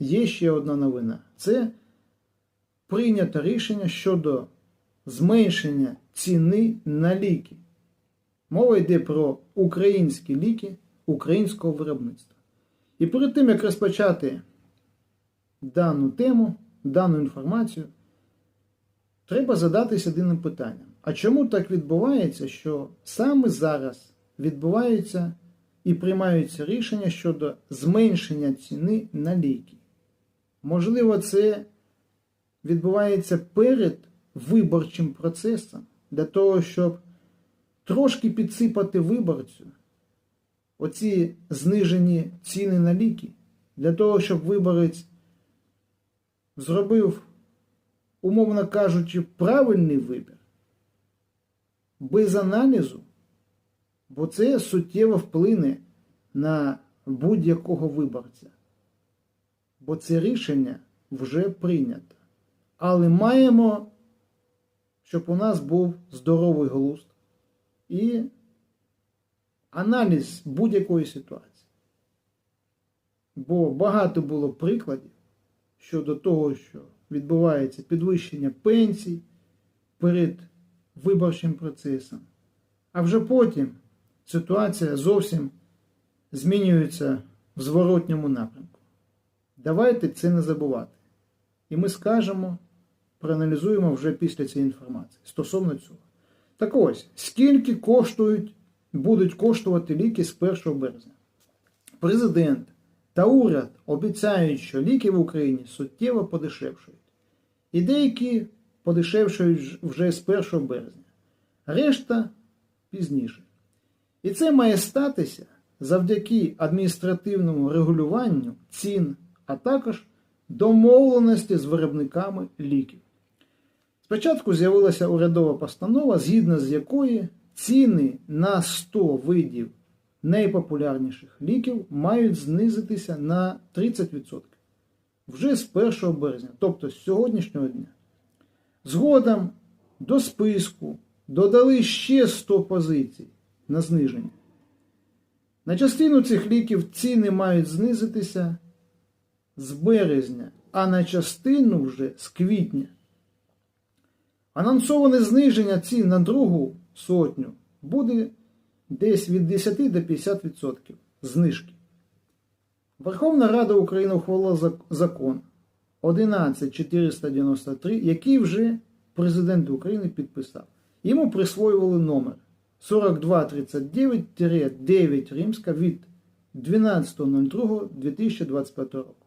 є ще одна новина. Це прийнято рішення щодо зменшення ціни на ліки. Мова йде про українські ліки українського виробництва. І перед тим, як розпочати дану тему, дану інформацію, треба задатися єдиним питанням. А чому так відбувається, що саме зараз відбуваються і приймаються рішення щодо зменшення ціни на ліки? Можливо, це відбувається перед виборчим процесом для того, щоб трошки підсипати виборцю оці знижені ціни на ліки, для того, щоб виборець зробив, умовно кажучи, правильний вибір, без аналізу, бо це суттєво вплине на будь-якого виборця. Бо це рішення вже прийнято. Але маємо, щоб у нас був здоровий глузд і аналіз будь-якої ситуації. Бо багато було прикладів щодо того, що відбувається підвищення пенсій перед виборчим процесом, а вже потім ситуація зовсім змінюється в зворотньому напрямку. Давайте це не забувати. І ми скажемо, проаналізуємо вже після цієї інформації стосовно цього. Так ось, скільки коштують, будуть коштувати ліки з 1 березня? Президент та уряд обіцяють, що ліки в Україні суттєво подешевшують. І деякі подешевшують вже з 1 березня, решта пізніше. І це має статися завдяки адміністративному регулюванню цін, а також домовленості з виробниками ліків. Спочатку з'явилася урядова постанова, згідно з якої ціни на 100 видів найпопулярніших ліків мають знизитися на 30% вже з 1 березня, тобто з сьогоднішнього дня. Згодом до списку додали ще 100 позицій на зниження. На частину цих ліків ціни мають знизитися з березня, а на частину вже з квітня. Анонсоване зниження цін на другу сотню буде десь від 10 до 50% знижки. Верховна Рада України ухвалила закон 11493, який вже президент України підписав. Йому присвоювали номер 4239-9 Римська від 12.02.2025 року.